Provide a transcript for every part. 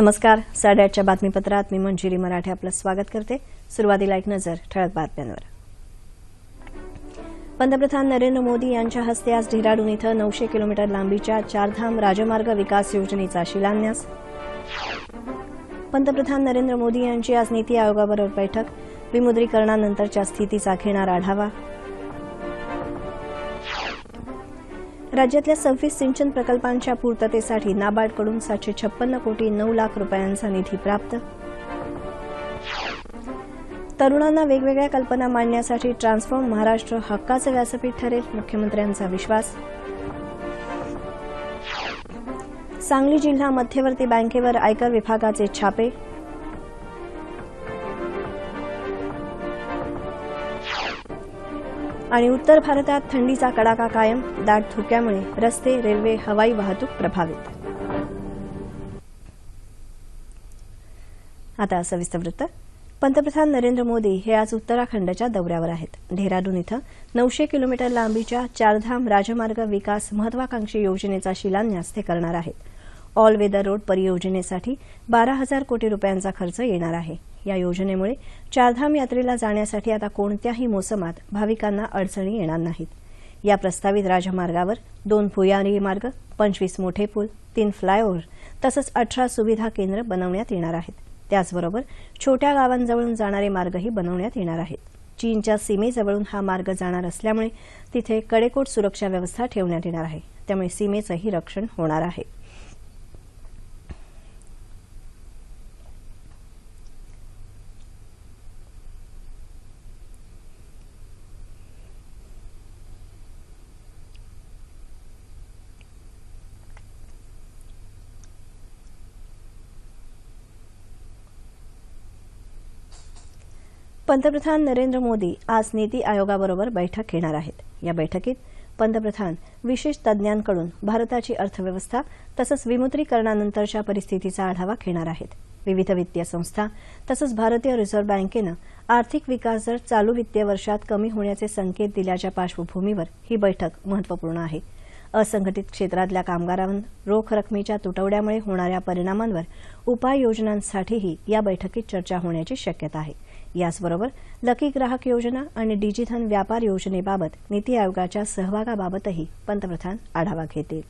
नमस्कार. साडेआठच्या बातमीपत्रात मी मंजिरी मराठे आपलं स्वागत करते. सुरुवातीला एक नजर ठळक बातम्यांवर. पंतप्रधान नरेंद्र मोदी यांच्या हस्ते आज डेहराडून इथं नऊशे किलोमीटर लांबीच्या चारधाम राजमार्ग विकास योजनेचा शिलान्यास. पंतप्रधान नरेंद्र मोदी यांची आज नीती आयोगाबरोबर बैठक. विमुद्रीकरणानंतरच्या स्थितीचा घेणार आढावा. राज्यातल्या सव्वीस सिंचन प्रकल्पांच्या पूर्ततेसाठी नाबार्डकडून सातशे छप्पन्न कोटी नऊ लाख रुपयांचा निधी प्राप्त. तरुणांना वेगवेगळ्या कल्पना मांडण्यासाठी ट्रान्सफॉर्म महाराष्ट्र हक्काचं व्यासपीठ ठरेल मुख्यमंत्र्यांचा विश्वास. सांगली जिल्हा मध्यवर्ती बँकेवर आयकर विभागाचे छापे आणि उत्तर भारतात थंडीचा कडाका कायम दाट धुक्यामुळे रस्ते रेल्वे हवाई वाहतूक प्रभावित. आता सविस्तर वृत्त. पंतप्रधान नरेंद्र मोदी हे आज उत्तराखंडच्या दौऱ्यावर आहेत. डेहराडून इथं नऊशे किलोमीटर लांबीच्या चारधाम राजमार्ग विकास महत्वाकांक्षी योजनेचा शिलान्यास ते करणार आहेत. ऑल वेदर रोड परियोजनेसाठी बारा हजार कोटी रुपयांचा खर्च येणार आहे. या योजनेमुळे चारधाम यात्रेला जाण्यासाठी आता कोणत्याही मोसमात भाविकांना अडचणी येणार नाहीत. या प्रस्तावित राजमार्गावर दोन भुयारी मार्ग पंचवीस मोठे पूल तीन फ्लायओव्हर तसंच अठरा सुविधा केंद्र बनवण्यात येणार आहेत. त्याचबरोबर छोट्या गावांजवळून जाणारे मार्गही बनवण्यात येणार आहेत. चीनच्या सीमेजवळून हा मार्ग जाणार असल्यामुळे तिथे कडेकोट सुरक्षा व्यवस्था ठेवण्यात येणार आहे. त्यामुळे सीमेचंही रक्षण होणार आहे. पंतप्रधान नरेंद्र मोदी आज नीती आयोगाबरोबर बैठक घेणार आहेत. या बैठकीत पंतप्रधान विशेष तज्ज्ञांकडून भारताची अर्थव्यवस्था तसंच विमुद्रीकरणानंतरच्या परिस्थितीचा आढावा घेणार आहेत. विविध वित्तीय संस्था तसंच भारतीय रिझर्व्ह बँकेनं आर्थिक विकास दर चालू वित्तीय वर्षात कमी होण्याचे संकेत दिल्याच्या पार्श्वभूमीवर ही बैठक महत्त्वपूर्ण आहे. असंघटित क्षेत्रातल्या कामगारांवर रोख रकमेच्या तुटवड्यामुळे होणाऱ्या परिणामांवर उपाययोजनांसाठीही या बैठकीत चर्चा होण्याची शक्यता आहे. याचबरोबर लकी ग्राहक योजना आणि डिजिधन व्यापार योजनेबाबत नीती आयोगाच्या सहभागाबाबतही पंतप्रधान आढावा घेतील.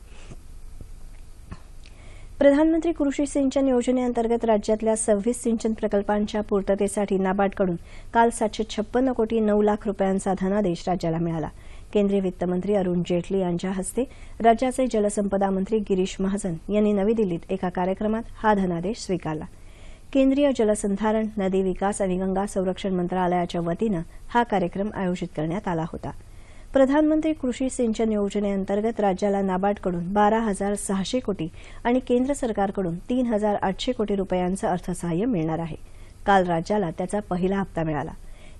प्रधानमंत्री कृषी सिंचन योजनेअंतर्गत राज्यातल्या सव्वीस सिंचन प्रकल्पांच्या पूर्ततेसाठी नाबार्डकडून काल सातशे छप्पन्न कोटी नऊ लाख रुपयांचा धनादेश राज्याला मिळाला. केंद्रीय वित्तमंत्री अरुण जेटली यांच्या हस्ते राज्याचे जलसंपदा मंत्री गिरीश महाजन यांनी नवी दिल्लीत एका कार्यक्रमात हा धनादेश स्वीकारला. केंद्रीय जलसंधारण नदी विकास आणि गंगा संरक्षण मंत्रालयाच्या वतीनं हा कार्यक्रम आयोजित करण्यात आला होता. प्रधानमंत्री कृषी सिंचन योजनेअंतर्गत राज्याला नाबार्डकडून बारा हजार सहाशे कोटी आणि केंद्र सरकारकडून तीन हजार आठशे कोटी रुपयांचं अर्थसहाय्य मिळणार आहे. काल राज्याला त्याचा पहिला हप्ता मिळाला.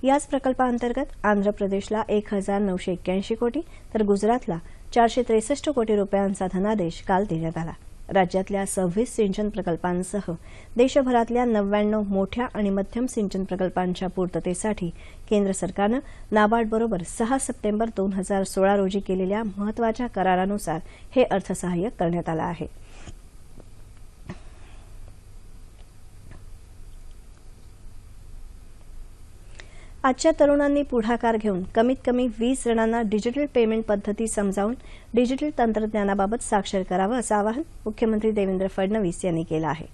याच प्रकल्पाअंतर्गत आंध्र प्रदेशला एक हजार नऊशे एक्क्याऐंशी कोटी तर गुजरातला चारशे त्रेसष्ट कोटी रुपयांचा धनादेश काल देण्यात आला. राज्यातल्या सव्वीस सिंचन प्रकल्पांसह देशभरातल्या नव्याण्णव मोठ्या आणि मध्यम सिंचन प्रकल्पांच्या पूर्ततेसाठी केंद्र सरकारनं नाबार्डबरोबर सहा सप्टेंबर दोन हजार सोळा रोजी केलेल्या महत्त्वाच्या करारानुसार हे अर्थसहाय्य करण्यात आलं आहे. आजच्या तरुणांनी पुढाकार घेऊन कमीत कमी वीस जणांना डिजिटल पेमेंट पद्धती समजावून डिजिटल तंत्रज्ञानाबाबत साक्षर करावं असं आवाहन मुख्यमंत्री देवेंद्र फडणवीस यांनी केलं आहे.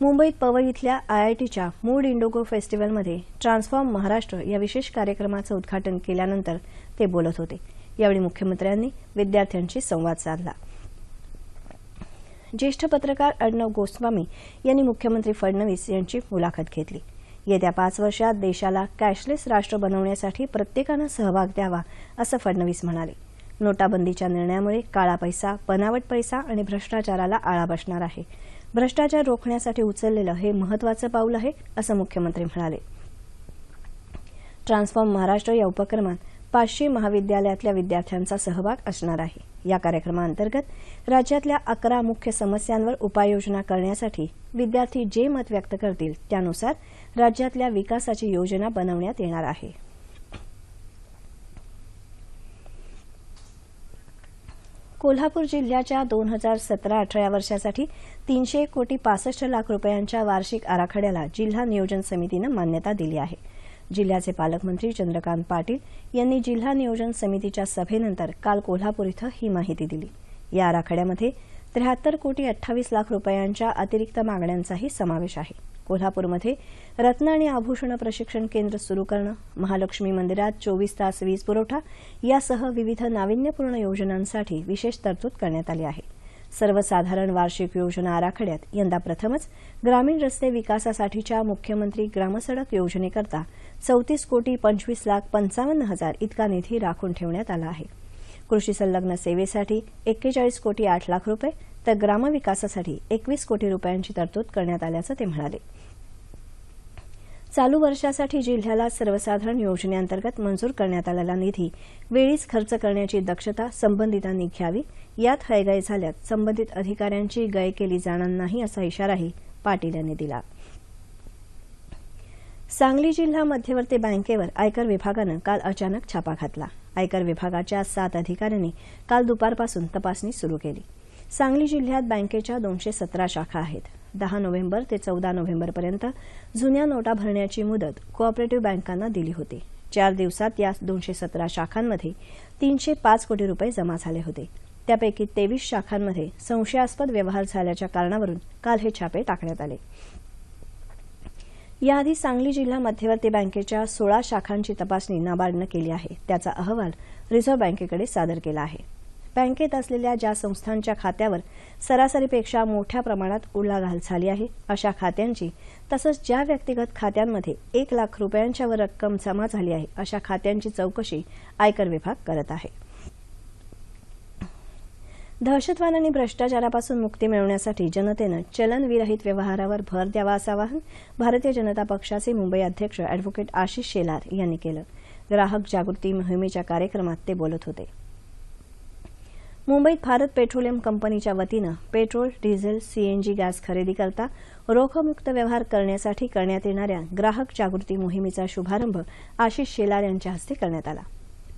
मुंबईत पवई इथल्या आयआयटीच्या मूड इंडोगो फेस्टिवलमध्ये ट्रान्सफॉर्म महाराष्ट्र या विशेष कार्यक्रमाचं उद्घाटन केल्यानंतर ते बोलत होते. यावेळी मुख्यमंत्र्यांनी विद्यार्थ्यांशी संवाद साधला. ज्येष्ठ पत्रकार अर्णव गोस्वामी यांनी मुख्यमंत्री फडणवीस यांची मुलाखत घेतली. येत्या पाच वर्षात देशाला कॅशलेस राष्ट्र बनवण्यासाठी प्रत्येकानं सहभाग द्यावा असं फडणवीस म्हणाले. नोटाबंदीच्या निर्णयामुळे काळा पैसा बनावट पैसा आणि भ्रष्टाचाराला आळा बसणार आहे. भ्रष्टाचार रोखण्यासाठी उचललेलं हे महत्वाचं पाऊल आहे असं मुख्यमंत्री म्हणाले. ट्रान्सफॉर्म महाराष्ट्र या उपक्रमात पाचशे महाविद्यालयातल्या विद्यार्थ्यांचा सहभाग असणार आहे. या कार्यक्रमाअंतर्गत राज्यातल्या अकरा मुख्य समस्यांवर उपाययोजना करण्यासाठी विद्यार्थी जे मत व्यक्त करतील त्यानुसार राज्यातल्या विकासाची योजना बनवण्यात येणार आहे. कोल्हापूर जिल्ह्याच्या दोन हजार सतरा अठरा वर्षासाठी तीनशे कोटी पासष्ट लाख रुपयांच्या वार्षिक आराखड्याला जिल्हा नियोजन समितीनं मान्यता दिली आहे. जिल्ह्याचे पालकमंत्री चंद्रकांत पाटील यांनी जिल्हा नियोजन समितीच्या सभेनंतर काल कोल्हापूर इथं ही माहिती दिली. या आराखड्यामध्ये त्र्याहत्तर कोटी अठ्ठावीस लाख रुपयांच्या अतिरिक्त मागण्यांचाही समावेश आहे. कोल्हापूरमध्ये रत्न आणि आभूषण प्रशिक्षण केंद्र सुरू करणं महालक्ष्मी मंदिरात चोवीस तास वीज पुरवठा यासह विविध नाविन्यपूर्ण योजनांसाठी विशेष तरतूद करण्यात आली आहे. सर्वसाधारण वार्षिक योजना आराखड्यात यंदा प्रथमच ग्रामीण रस्ते विकासासाठीच्या मुख्यमंत्री ग्रामसडक योजनेकरता चौतीस कोटी पंचवीस लाख पंचावन्न हजार इतका निधी राखून ठेवण्यात आला आहे. कृषी संलग्न सेवेसाठी एक्केचाळीस कोटी आठ लाख रुपये तर ग्रामविकासासाठी एकवीस कोटी रुपयांची तरतूद करण्यात आल्याचं ते म्हणाले. चालू वर्षासाठी जिल्ह्याला सर्वसाधारण योजनेअंतर्गत मंजूर करण्यात आलेला निधी वेळीच खर्च करण्याची दक्षता संबंधितांनी घ्यावी यात हयगय झाल्यास संबंधित अधिकाऱ्यांची गय केली जाणार नाही असा इशाराही पाटील यांनी दिला. सांगली जिल्हा मध्यवर्ती बँकेवर आयकर विभागानं काल अचानक छापा घातला. आयकर विभागाच्या सात अधिकाऱ्यांनी काल दुपारपासून तपासणी सुरू केली. सांगली जिल्ह्यात बँकेच्या दोनशे सतरा शाखा आहेत. दहा नोव्हेंबर ते चौदा नोव्हेंबरपर्यंत जुन्या नोटा भरण्याची मुदत कोऑपरेटिव्ह बँकांना दिली होती. चार दिवसात या दोनशे सतरा शाखांमध्ये तीनशे पाच कोटी रुपये जमा झाले होते. त्यापैकी तेवीस शाखांमध्ये संशयास्पद व्यवहार झाल्याच्या कारणावरून काल हे छापे टाकण्यात आले. याआधी सांगली जिल्हा मध्यवर्ती बँकेच्या सोळा शाखांची तपासणी नाबार्डनं केली आहे. त्याचा अहवाल रिझर्व्ह बँकेकडे सादर केला आहे. बँकेत असलेल्या ज्या संस्थांच्या खात्यावर सरासरीपेक्षा मोठ्या प्रमाणात उलाढाल झाली आहे अशा खात्यांची तसंच ज्या व्यक्तिगत खात्यांमध्ये एक लाख रुपयांच्यावर रक्कम जमा झाली आहे अशा खात्यांची चौकशी आयकर विभाग करत आहे. दहशतवाद आणि भ्रष्टाचारापासून मुक्ती मिळवण्यासाठी जनतेनं चलनविरहित व्यवहारावर भर द्यावा असं आवाहन भारतीय जनता पक्षाचे मुंबई अध्यक्ष अॅडव्होकेट आशिष शेलार यांनी केलं. ग्राहक जागृती मोहिमेच्या कार्यक्रमात ते बोलत होते. मुंबईत भारत पेट्रोलियम कंपनीच्या वतीनं पेट्रोल डिझेल सीएनजी गॅस खरेदी करता रोखमुक्त व्यवहार करण्यासाठी करण्यात येणाऱ्या ग्राहक जागृती मोहिमेचा शुभारंभ आशिष शेलार यांच्या हस्ते करण्यात आला.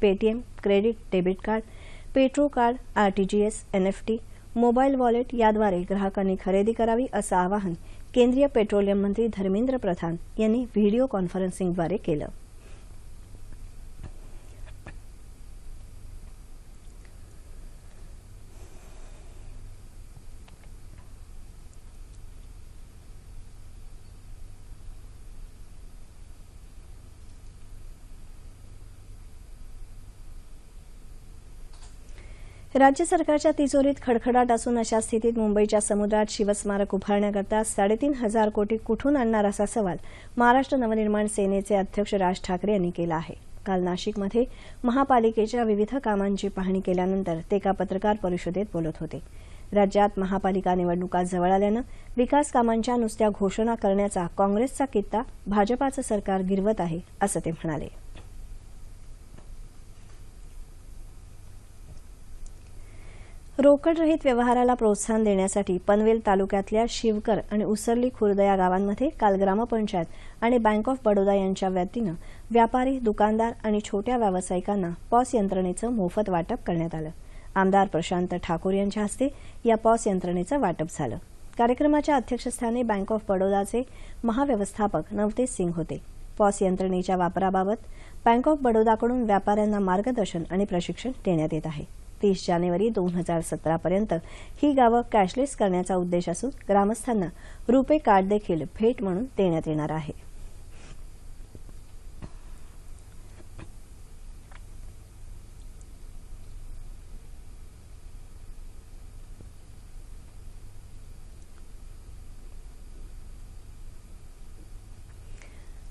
Paytm credit debit card petro card RTGS NFT mobile wallet याद्वारे ग्राहकांनी खरेदी करावी असं आवाहन केंद्रीय पेट्रोलियम मंत्री धर्मेंद्र प्रधान यांनी व्हिडिओ कॉन्फरन्सिंगद्वारे केलं. राज्य सरकारच्या तिजोरीत खडखडाट असून अशा स्थितीत मुंबईच्या समुद्रात शिवस्मारक उभारण्याकरता साडेतीन हजार कोटी कुठून आणणार असा सवाल महाराष्ट्र नवनिर्माण सेनेचे अध्यक्ष राज ठाकरे यांनी केला आहे. काल नाशिकमध्ये महापालिकेच्या विविध कामांची पाहणी केल्यानंतर ते एका पत्रकार परिषदेत बोलत होते. राज्यात महापालिका निवडणुका जवळ आल्यानं विकास कामांच्या नुसत्या घोषणा करण्याचा काँग्रेसचा कित्ता भाजपाचं सरकार गिरवत आहे असं ते म्हणाले. रोकडरहित व्यवहाराला प्रोत्साहन देण्यासाठी पनवेल तालुक्यातल्या शिवकर आणि उसरली खुर्द या गावांमध्ये काल ग्रामपंचायत आणि बँक ऑफ बडोदा यांच्या वतीनं व्यापारी दुकानदार आणि छोट्या व्यावसायिकांना पॉस यंत्रणेचं मोफत वाटप करण्यात आलं. आमदार प्रशांत ठाकूर यांच्या हस्ते या पॉस यंत्रणेचं वाटप झालं. कार्यक्रमाच्या अध्यक्षस्थानी बँक ऑफ बडोदाचे महाव्यवस्थापक नवतेज सिंग होते. पॉस यंत्रणेच्या वापराबाबत बँक ऑफ बडोदाकडून व्यापाऱ्यांना मार्गदर्शन आणि प्रशिक्षण देण्यात येत आहे. तीस जानेवारी दोन हजार सतरापर्यंत ही गावं कॅशलेस करण्याचा उद्देश असून ग्रामस्थांना रुपे कार्ड देखील भेट म्हणून देण्यात येणार आहे.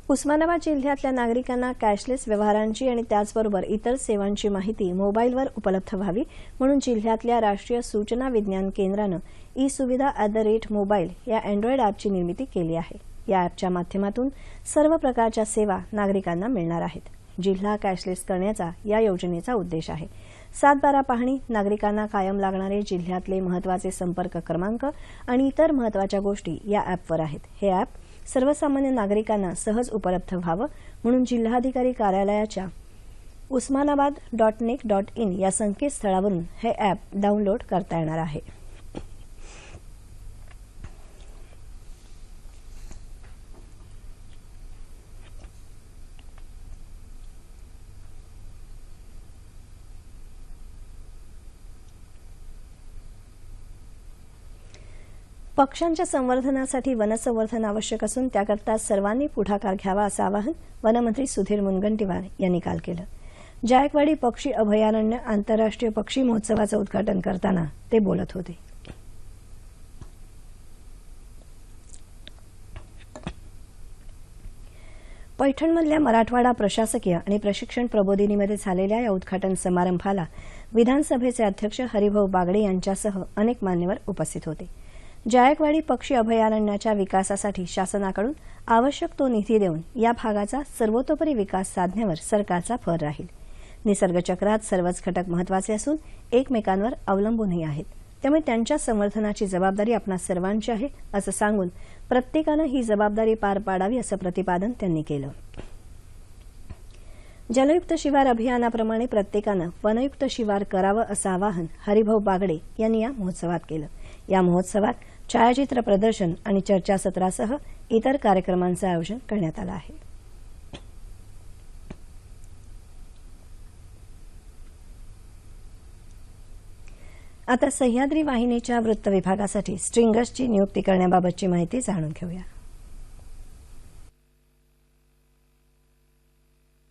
उस्मानाबाद जिल्ह्यातल्या नागरिकांना कॅशलेस व्यवहारांची आणि त्याचबरोबर इतर सेवांची माहिती मोबाईलवर उपलब्ध व्हावी म्हणून जिल्ह्यातल्या राष्ट्रीय सूचना विज्ञान केंद्रानं e Suvidha at the rate mobile या अँड्रॉइड ॲपची निर्मिती केली आहे. या ॲपच्या माध्यमातून सर्व प्रकारच्या सेवा नागरिकांना मिळणार आहेत. जिल्हा कॅशलेस करण्याचा या योजनेचा उद्देश आहे. सात बारा पाहणी नागरिकांना कायम लागणारे जिल्ह्यातले महत्त्वाचे संपर्क क्रमांक आणि इतर महत्त्वाच्या गोष्टी या ॲपवर आहेत. हे ॲप सर्वसामान्य नागरिकांना सहज उपलब्ध व्हावं म्हणून जिल्हाधिकारी कार्यालयाच्या Osmanabad dot nic dot in या संकेतस्थळावरून हे ॲप डाउनलोड करता येणार आहे. पक्ष्यांच्या संवर्धनासाठी वनसंवर्धन आवश्यक असून त्याकरता सर्वांनी पुढाकार घ्यावा असं आवाहन वनमंत्री सुधीर मुनगंटीवार यांनी काल केलं. जायकवाडी पक्षी अभयारण्य आंतरराष्ट्रीय पक्षी महोत्सवाचं उद्घाटन करताना ते बोलत होते. पैठणमधल्या मराठवाडा प्रशासकीय आणि प्रशिक्षण प्रबोधिनीमध्ये झालेल्या या उद्घाटन समारंभाला विधानसभेचे अध्यक्ष हरिभाऊ बागडे यांच्यासह अनेक मान्यवर उपस्थित होते. जायकवाडी पक्षी अभयारण्याच्या विकासासाठी शासनाकडून आवश्यक तो निधी देऊन या भागाचा सर्वतोपरी विकास साधण्यावर सरकारचा भर राहील. निसर्गचक्रात सर्वच घटक महत्त्वाचे असून एकमेकांवर अवलंबूनही आहेत. त्यामुळे त्यांच्या संवर्धनाची जबाबदारी आपणा सर्वांची आहे असं सांगून प्रत्येकानं ही जबाबदारी पार पाडावी असं प्रतिपादन त्यांनी केलं. जलयुक्त शिवार अभियानाप्रमाणे प्रत्येकानं वनयुक्त शिवार करावं असं आवाहन हरिभाऊ बागडे यांनी या महोत्सवात केलं. या महोत्सवात छायाचित्र प्रदर्शन आणि चर्चासत्रासह इतर कार्यक्रमांचं आयोजन करण्यात आलं आहे. आता सह्याद्री वाहिनीच्या वृत्त विभागासाठी स्ट्रिंगर्सची नियुक्ती करण्याबाबतची माहिती जाणून घेऊया.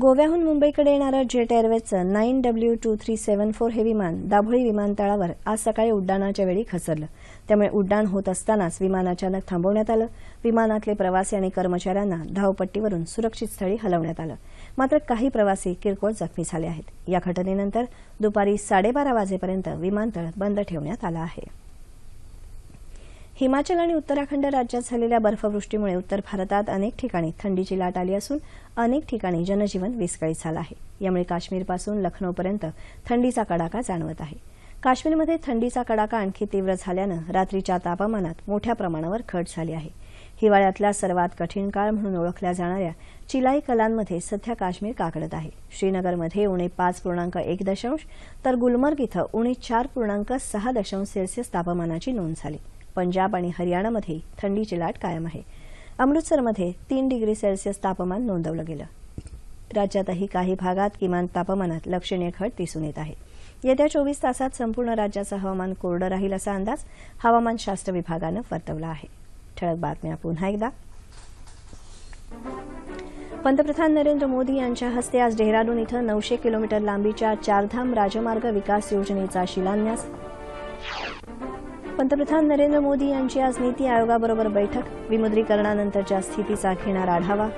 गोव्याहून मुंबईकडे येणारं jet एअरवेजचं nine W two three seven four हे विमान दाभोळी विमानतळावर आज सकाळी उड्डाणाच्या वेळी खसरलं त्यामुळे उड्डाण होत असतानाच विमान अचानक थांबवण्यात आलं. विमानातले प्रवासी आणि कर्मचाऱ्यांना धावपट्टीवरून सुरक्षित स्थळी हलवण्यात आलं. मात्र काही प्रवासी किरकोळ जखमी झाले आहेत. या घटनेनंतर दुपारी साडेबारा वाजेपर्यंत विमानतळ बंद ठेवण्यात आलं आहे. हिमाचल आणि उत्तराखंड राज्यात झालेल्या बर्फवृष्टीमुळे उत्तर भारतात अनेक ठिकाणी थंडीची लाट आली असून अनेक ठिकाणी जनजीवन विस्कळीत झालं आहे. यामुळे काश्मीरपासून लखनौपर्यंत थंडीचा कडाका जाणवत आहे. काश्मीरमध्ये थंडीचा कडाका आणखी तीव्र झाल्यानं रात्रीच्या तापमानात मोठ्या प्रमाणावर घट झाली आहे. हिवाळ्यातला सर्वात कठीण काळ म्हणून ओळखल्या जाणाऱ्या चिलाई कलांमध्ये सध्या काश्मीर काकडत आहे. श्रीनगरमध्ये उणे पाच पूर्णांक एक दशांश तर गुलमर्ग इथं उणे चार पूर्णांक सहा दशांश सेल्सिअस तापमानाची नोंद झाली. पंजाब आणि हरियाणामध्ये थंडीची लाट कायम आहे. अमृतसरमध्ये तीन डिग्री सेल्सिअस तापमान नोंदवलं गेलं. राज्यातही काही भागात किमान तापमानात लक्षणीय घट दिसून येत आहे. येत्या चोवीस तासात संपूर्ण राज्याचं हवामान कोरडं राहील असा अंदाज हवामानशास्त्र विभागानं वर्तवला आहे. ठळक बातम्या पुन्हा एकदा. पंतप्रधान नरेंद्र मोदी यांच्या हस्ते आज डेहराडून इथं नऊशे किलोमीटर लांबीच्या चारधाम राजमार्ग विकास योजनेचा शिलान्यास पंतप्रधान नरेंद्र मोदी यांची आज नीती आयोगाबरोबर बैठक. विमुद्रीकरणानंतरच्या स्थितीचा घेणार आढावा.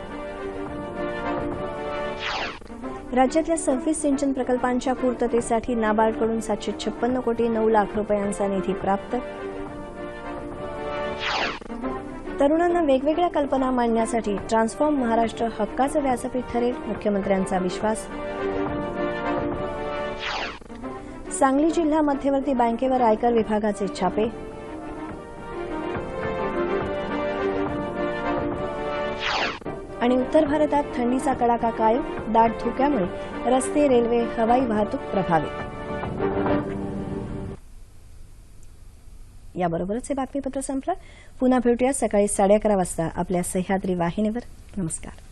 राज्यातल्या सव्वीस सिंचन प्रकल्पांच्या पूर्ततेसाठी नाबार्डकडून सातशे छप्पन्न कोटी नऊ लाख रुपयांचा निधी प्राप्त. तरुणांना वेगवेगळ्या कल्पना मांडण्यासाठी ट्रान्सफॉर्म महाराष्ट्र हक्काचं व्यासपीठ ठरेल मुख्यमंत्र्यांचा विश्वास. सांगली जिल्हा मध्यवर्ती बँकेवर आयकर विभागाचे छापे. आणि उत्तर भारतात थंडीचा कडाका कायम दाट धुक्यामुळे रस्ते रेल्वे हवाई वाहतूक प्रभावित. याबरोबरच हे बातमीपत्र संपलं. पुन्हा भेटूया सकाळी साडे अकरा वाजता आपल्या सह्याद्री वाहिनीवर. नमस्कार.